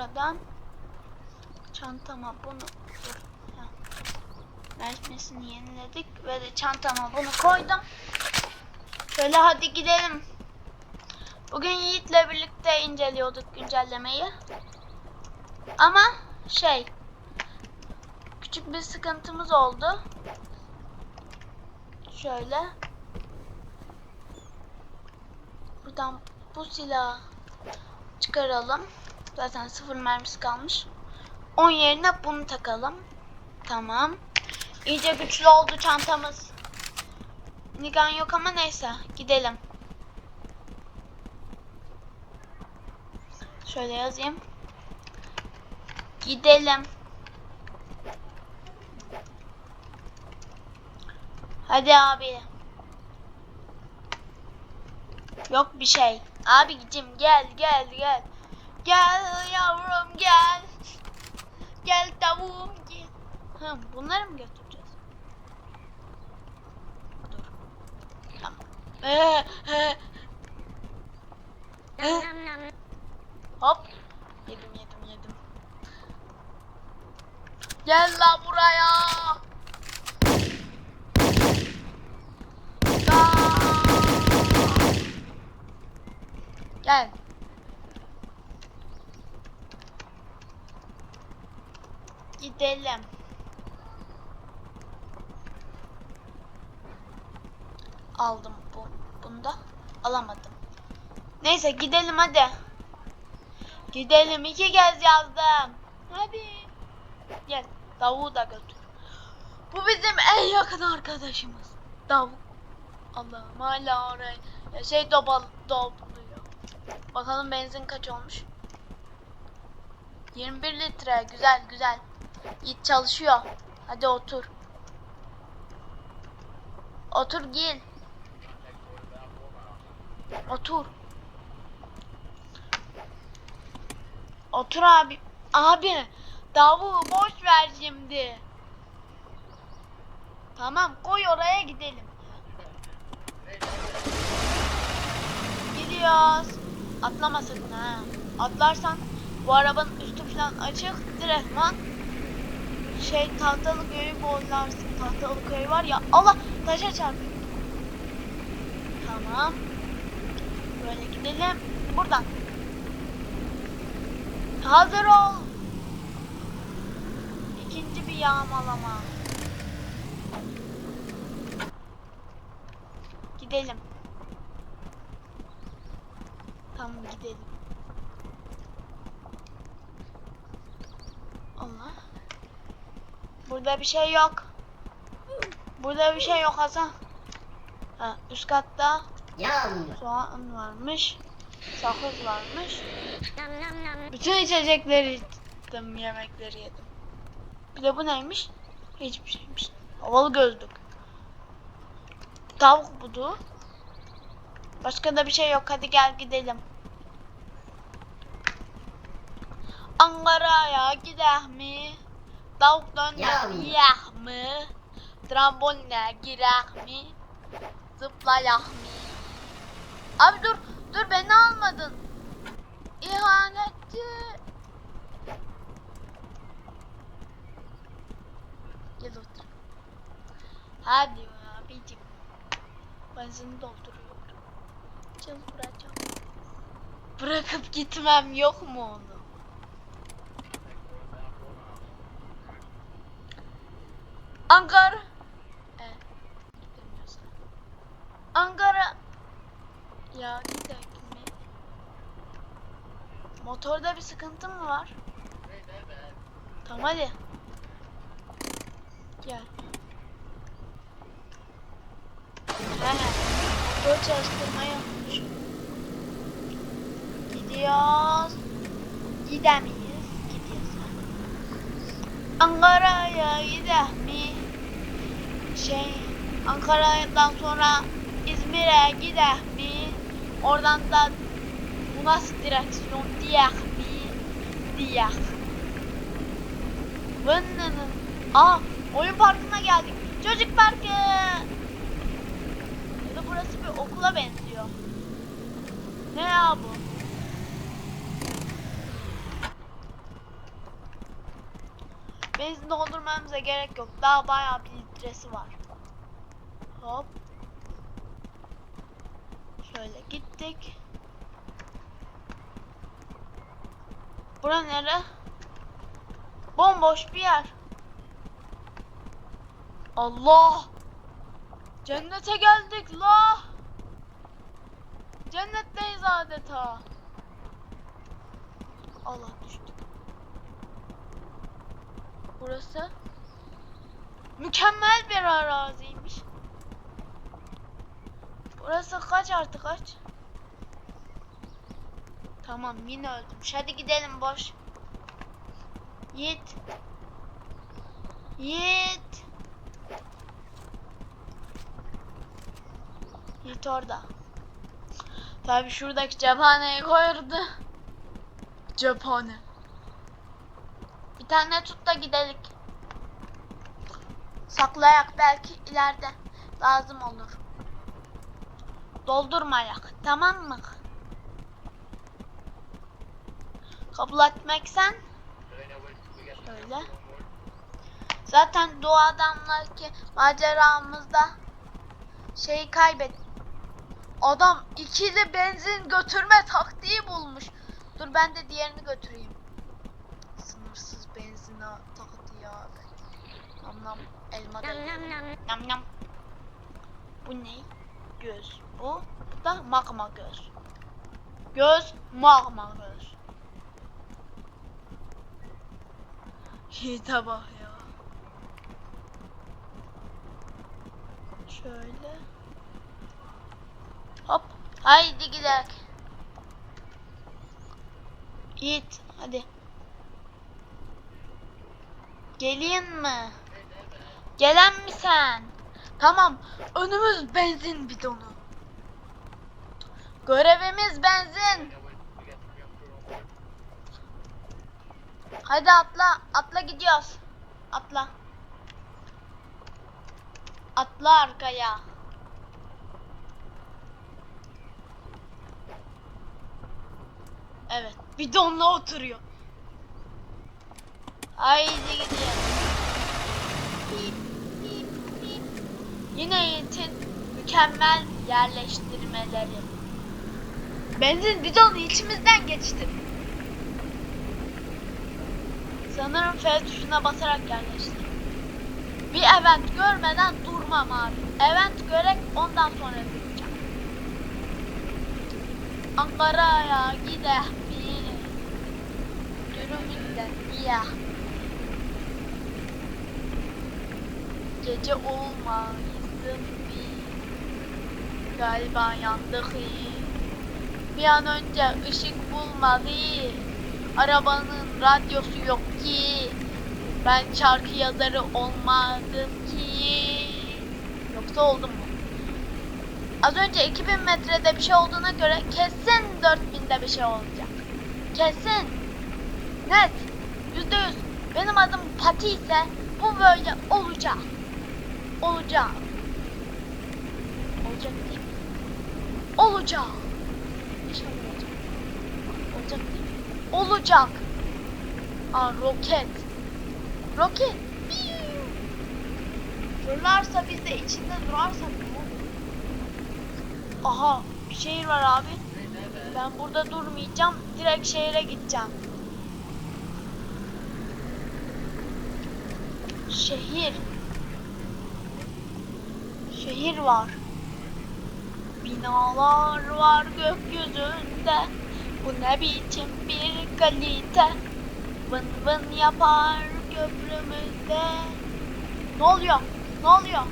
Şuradan çantama bunu dur. Yeniledik ve de çantama bunu koydum. Şöyle hadi gidelim. Bugün Yiğit'le birlikte inceliyorduk güncellemeyi. Ama şey küçük bir sıkıntımız oldu. Şöyle buradan bu silahı çıkaralım. Zaten sıfır mermisi kalmış. 10 yerine bunu takalım. Tamam. İyice güçlü oldu çantamız. Nigan yok ama neyse gidelim. Şöyle yazayım. Gidelim. Hadi abi. Yok bir şey. Abicim gel gel gel. Gel yavrum gel. Gel tavuğum gel. Hı, bunları mı götüreceğiz? Dur. Tamam. Ee, ee. Hop. Yedim yedim yedim. Gel la buraya. Gel. Gidelim. Aldım bu. Bunu da alamadım. Neyse gidelim hadi. Gidelim iki kez yazdım. Hadi. Gel tavuğu da götür. Bu bizim en yakın arkadaşımız. Tavuk. Allah'ım hala oraya ya şey dobal dopluyor. Bakalım benzin kaç olmuş. 21 litre güzel güzel. Git çalışıyor. Hadi otur. Otur gel. Otur. Otur abi. Abi tavuğu boş ver şimdi. Tamam koy oraya gidelim. Gidiyoruz. Atlama sakın ha. Atlarsan bu arabanın üstü falan açık direktman şey tahtalı köyü boğularsın. Tahtalı köy var ya Allah taşa çarpıyor. Tamam. Böyle gidelim. Buradan. Hazır ol. İkinci bir yağmalama. Gidelim. Tamam gidelim. Allah. Burada bir şey yok. Burada bir şey yok Hasan. Ha, üst katta soğan varmış. Sakız varmış. Bütün içecekleri içtim, yemekleri yedim. Bir de bu neymiş? Hiçbir şeymiş. Havalı gözlük. Tavuk budu. Başka da bir şey yok. Hadi gel gidelim. Ankara'ya gidelim mi? Tavuk döner Ya. yiyek mi? Tramboline girek mi? Zıpla Yahmi. Abi dur. Dur beni almadın. İhanetçi. Gel otur. Hadi abicim. Benzin dolduruyorum. Çıldıracağım. Bırakıp gitmem yok mu onu? Ankara. Gidemiyorsun. Ankara. Ya gidelim mi? Motorda bir sıkıntı mı var? Tamam hadi. Gel. He, motor çalıştırmayı unutmuşum. Gidiyoruz. Gidemeyiz. Gidiyoruz. Ankara'ya gidelim? Şey, Ankara'dan sonra İzmir'e gidelim mi? Oradan da bu nasıl direksiyon diyek mi? Diyek. Vınının. Aa, oyun parkına geldik. Çocuk parkı. Ya da burası bir okula benziyor. Ne ya bu? Benzin doldurmamıza gerek yok. Daha bayağı bir litresi var. Hop. Şöyle gittik. Bura nere? Bomboş bir yer. Allah! Cennete geldik la! Cennetteyiz adeta. Allah düştük. Burası mükemmel bir araziymiş. Burası kaç artı kaç? Tamam yine öldüm. Hadi gidelim boş. Yiğit. Yiğit. Yiğit orada. Tabi şuradaki cephaneyi koyardı. Cephane. Bir tane tut da gidelim. Saklayak belki ileride lazım olur. Doldurmayak tamam mı? Kabul etmeksen Şöyle. Zaten Doğu adamlarki maceramızda şeyi kaybet. Adam ikili benzin götürme taktiği bulmuş. Dur ben de diğerini götüreyim. Sınırsız benzin taktiği abi. Nam nam elma da yiyorum. Nam nam. Bu ne? Göz. Bu, bu da magma göz. Göz magma göz. Yiğit'e bak ya. Şöyle. Hop. Haydi gidelim. Yiğit hadi. Geleyim mi? Gelen mi sen? Tamam. Önümüz benzin bidonu. Görevimiz benzin. Hadi atla. Atla gidiyoruz. Atla. Atla arkaya. Evet. Bidonla oturuyor. Haydi gidiyoruz. Yine Yiğit'in mükemmel yerleştirmeleri. Benzin bidonu içimizden geçti. Sanırım F tuşuna basarak yerleştir. Bir event görmeden durmam abi. Event görek ondan sonra duracağım. Ankara'ya gidelim. Dürümünden ya. Gece olmasın bir. Galiba yandık. Bir an önce ışık bulmadı. Arabanın radyosu yok ki. Ben şarkı yazarı olmadım ki. Yoksa oldum mu? Az önce 2000 metrede bir şey olduğuna göre kesin 4000'de bir şey olacak. Kesin. Net. Yüzde yüz. Benim adım Pati ise bu böyle olacak. Olacak. Olacak değil? Olacak. İnşallah olacak. Olacak değil? Olacak. Aa roket. Roket. Piu. Fırlarsa biz de içinde durarsak olur? Aha bir şehir var abi. Ben burada durmayacağım. Direkt şehre gideceğim. Şehir. Şehir var. Binalar var gökyüzünde. Bu ne biçim bir kalite. Vın vın yapar köprümüzde. Ne oluyor? Ne oluyor?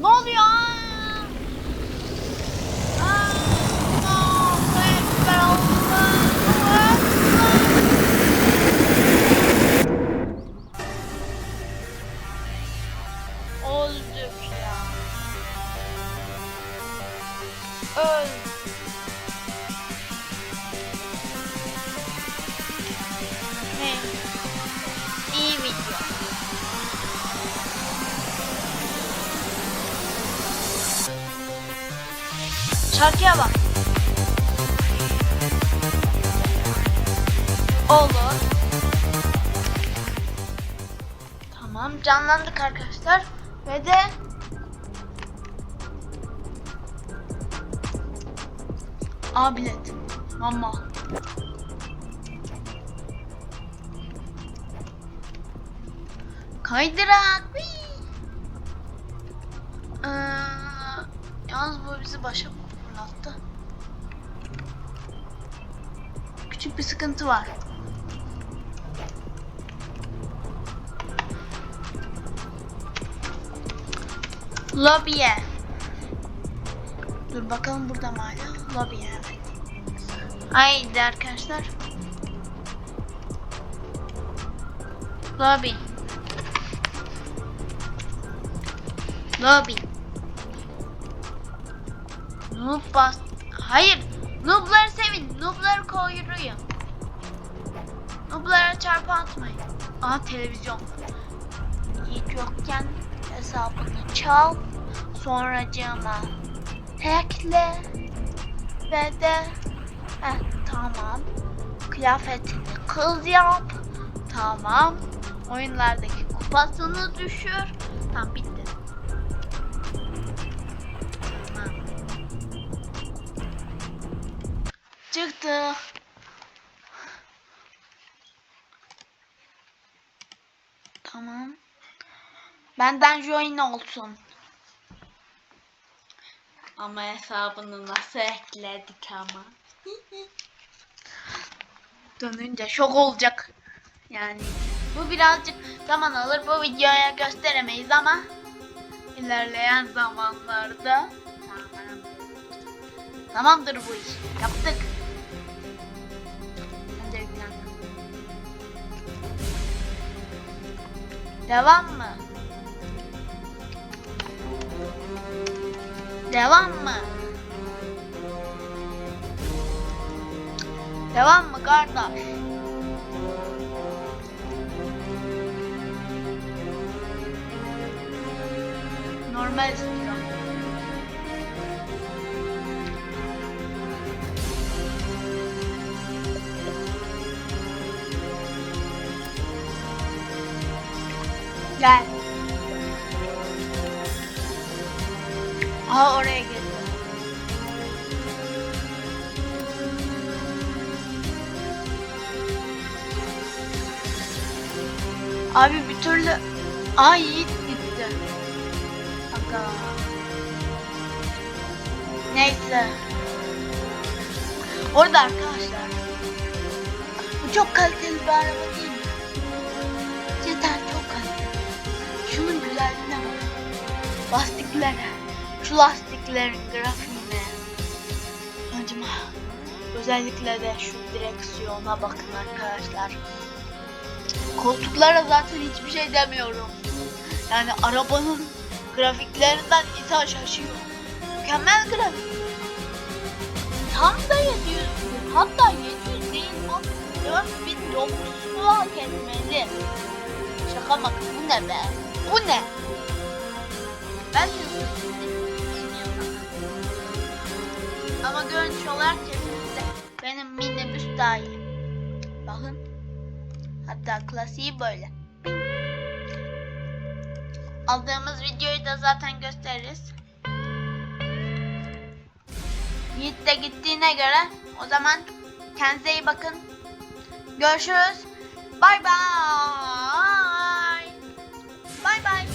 Ne oluyor? Aa! Allahu Ekber, Tamam canlandık arkadaşlar. Ve de A bilet. Mama. Kaydırak. Ee, yalnız bu bizi başa fırlattı. Küçük bir sıkıntı var. Lobiye. Dur bakalım burada mı hala? Lobiye. Haydi arkadaşlar. Lobby. Lobby. Noob bas. Hayır. Noob'ları sevin. Noob'ları koruyun. Noob'lara çarpı atmayın. Aa televizyon. Yiğit yokken hesabını çal. Sonracığıma tekle. Ve de Heh, tamam. Kıyafetini kız yap. Tamam. Oyunlardaki kupasını düşür. Tamam bitti. Tamam. Çıktı. Tamam. Benden join olsun. Ama hesabını nasıl ekledik ama. Dönünce şok olacak. Yani bu birazcık zaman alır. Bu videoya gösteremeyiz ama ilerleyen zamanlarda tamamdır bu iş. Yaptık. Devam mı? Devam mı? Devam mı kardeş? Normal istiyorum. Gel. Aha oraya girdi. Abi bir türlü... Aa Yiğit gitti. Aga. Neyse. Orada arkadaşlar. Bu çok kaliteli bir araba değil mi? Cidden çok kaliteli. Şunun güzelliğine bak. Lastiklere. Şu lastiklerin grafiğine. Acıma. Özellikle de şu direksiyona bakın arkadaşlar. Koltuklara zaten hiçbir şey demiyorum. Yani arabanın grafiklerinden insan şaşıyor. Mükemmel grafik. Tam da 700 bin, hatta 700 değil bu 4900'ü hak etmeli. Şaka maka bu ne be? Bu ne? Ben de görünüş olarak kesinlikle benim minibüs daha iyi. Bakın. Hatta klasiği böyle. Aldığımız videoyu da zaten gösteririz. Yiğit de gittiğine göre o zaman kendinize iyi bakın. Görüşürüz. Bay bay. Bay bay.